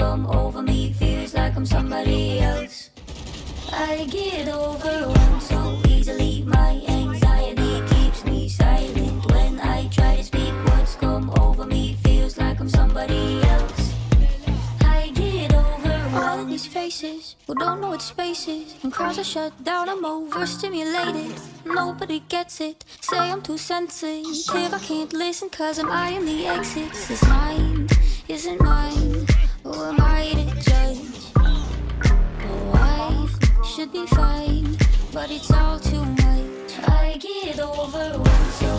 come over me. Feels like I'm somebody else. I get overwhelmed so easily. My anxiety keeps me silent when I try to speak. What's come over me feels like I'm somebody else. I get overwhelmed. All these faces who don't know what space is. When crowds are shut down, I'm overstimulated. Nobody gets it. Say I'm too sensitive. I can't listen cause I'm eyeing the exits. This mind isn't mine. Who am I to judge? I should be fine, but it's all too much. I get overwhelmed so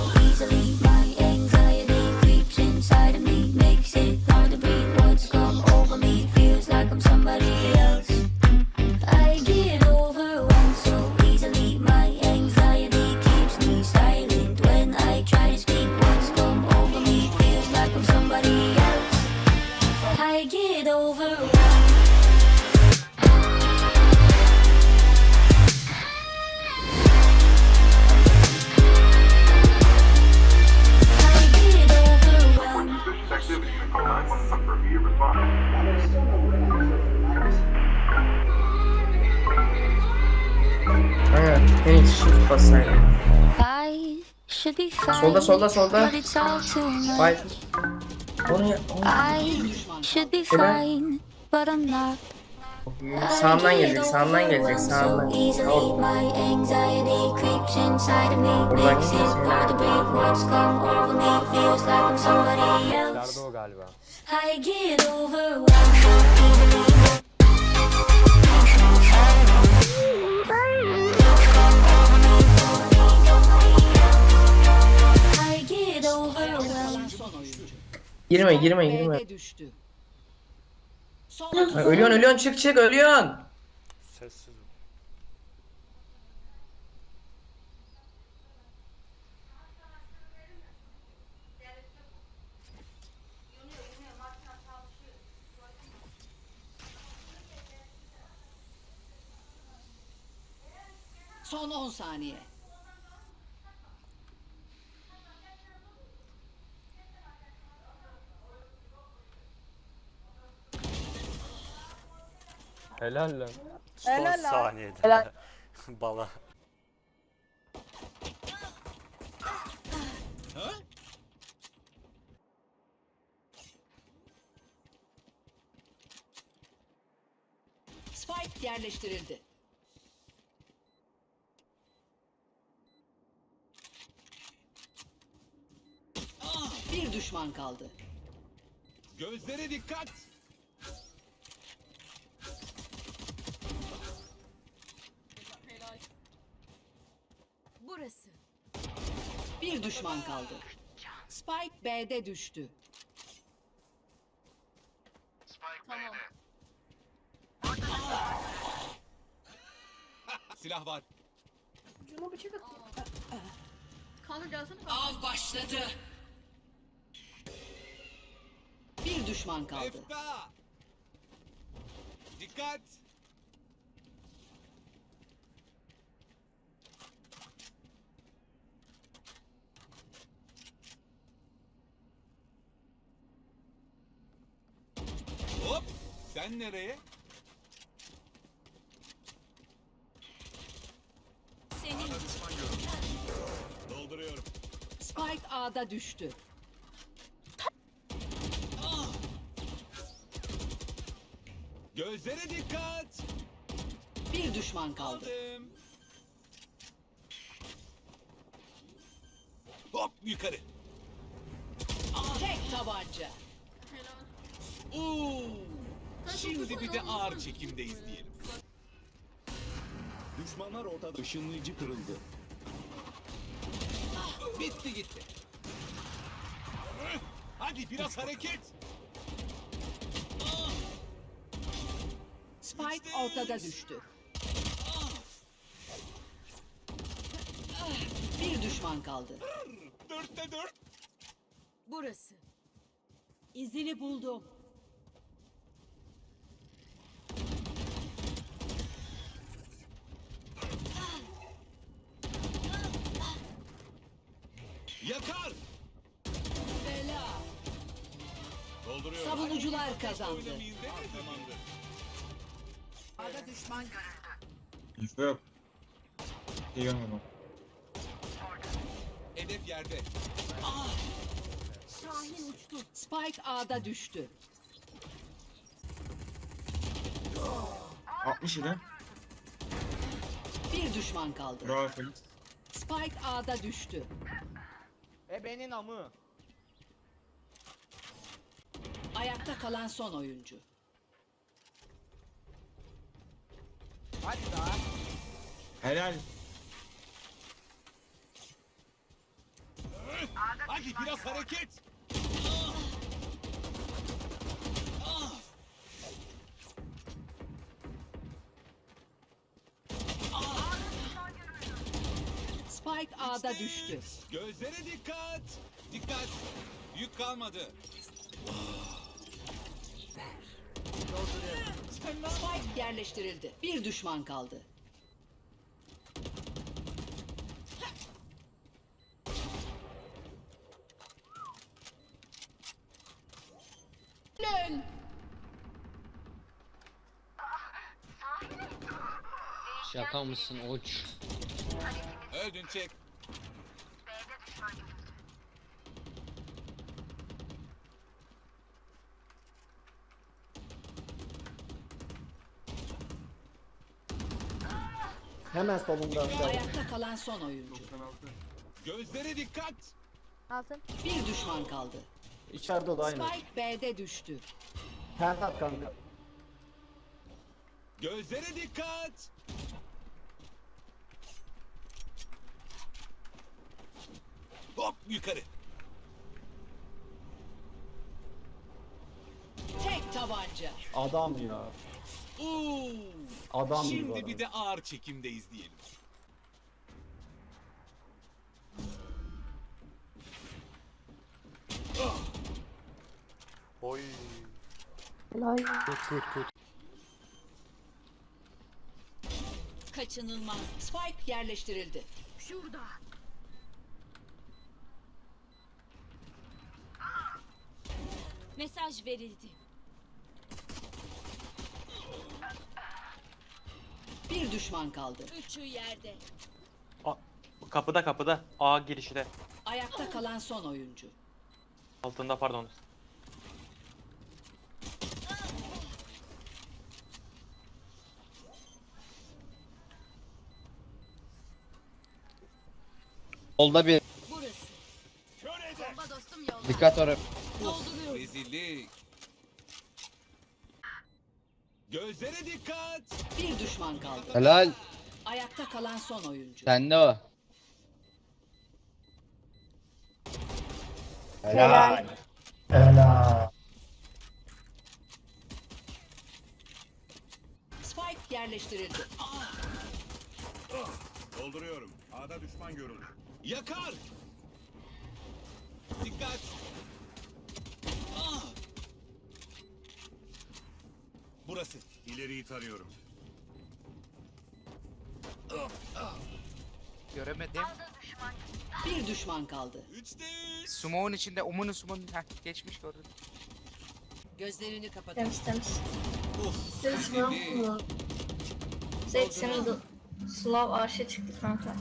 should be fine, but I'm not. Sağından gelecek, sağından gelecek, sağından. Easily, Al. my anxiety creeps Girme, girme, girme. B'de düştü. Son Ha, Ölüyorsun, ölüyorsun, çık çık, ölüyorsun. Sessiz. ol. son 10 saniye. Helal lan. Son Helal lan. saniyede. Helal. Bala. Spike yerleştirildi. Bir düşman kaldı. Gözlere dikkat. Burası. Bir düşman kaldı. Spike B'de düştü. Silah var. Ucuna bıçak atıyor. Kanka gelsene kanka. Av başladı. Bir düşman kaldı. Efta. Dikkat. Sen nereye? Dolduruyorum. Spike A'da düştü. Gözlere dikkat. Bir düşman kaldı. Aldım. Hop yukarı. Tek tabanca. Oo. Şimdi bir de ağır çekimdeyiz diyelim. Düşmanlar ortada. Işınlayıcı kırıldı. Bitti gitti. Hadi biraz hareket. Spike ortada düştü. Bir düşman kaldı. Dörtte dört. Burası. İzini buldum. Yakar. Bela. Dolduruyorum. Savunucular kazandı. Oynamayın. A'da düşman Info yok. İyi görmedim. Hedef yerde. Şahin uçtu. Spike A'da düştü. 60 idi. Bir düşman kaldı. Bravo Felix. Spike A'da düştü. E benim amı. Ayakta kalan son oyuncu. Hadi daha. Helal. Hadi biraz hareket. Spike A'da düştü. Gözlere dikkat. Dikkat. Yük kalmadı. Spike yerleştirildi. Bir düşman kaldı. Lön. Şaka mısın uç? Öldün çek. Hemen solunda. Ayakta kalan son oyuncu. Gözlere dikkat. Altın. Bir düşman kaldı. İçeride o da aynı. Spike B'de düştü. Pert at kanka. Gözlere dikkat. Hop yukarı. Tek tabanca. Adam ya. Oo. Adam gibi Şimdi adam. bir de ağır çekimde izleyelim. Oy. Kaçınılmaz. Spike yerleştirildi. Mesaj verildi. Bir düşman kaldı. Üçü yerde. Kapıda kapıda. A girişte. Ayakta kalan son oyuncu. Altında pardon. Solda bir Burası. Bomba dostum yolda. dikkat oraya. Dolduruyorum. Rezillik. Gözlere dikkat. Bir düşman kaldı. Helal. Ayakta kalan son oyuncu. Sende o. Helal. Spike yerleştirildi. Dolduruyorum. A'da düşman görüldü. Yakar. Dikkat. Burası. İleriyi tarıyorum. Göremedim. Bir düşman kaldı. Üçte üç. Sumo'nun içinde, Umun'un Sumo'nun Heh, geçmiş gördüm. Gözlerini kapatın. Temiz temiz. Uf. Siz rezillik. ne Zeyt senin de Slav arşa çıktı kanka.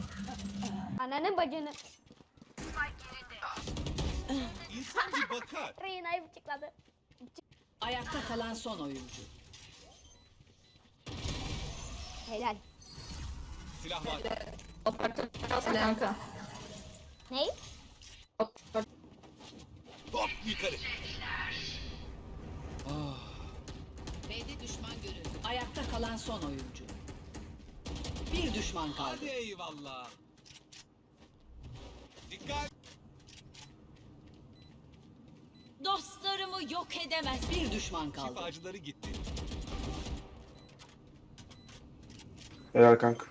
Ananın bacını. İnsan bir bakar. Reyna'yı bıçakladı. Ayakta kalan son oyuncu. Helal. Silah var. Kanka. Ney? Hop yukarı. B'de düşman görüldü. Ayakta kalan son oyuncu. Bir düşman kaldı. Hadi eyvallah. Dikkat. Dostlarımı yok edemez. Bir düşman kaldı. Şifacıları gitti. Helal kanka.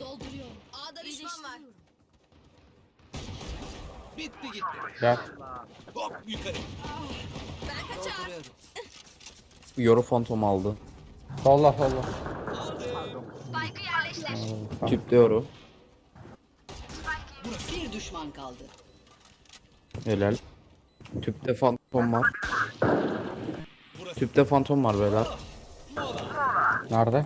Dolduruyorum. A'da düşman var. Bitti gitti. Gel. Hop yukarı. Dolduruyorum. Yoru fantom aldı. Solla solla. Tüp yoru. Bir düşman kaldı. Helal. Tüpte fantom var. Tüpte fantom var beyler. Nerede?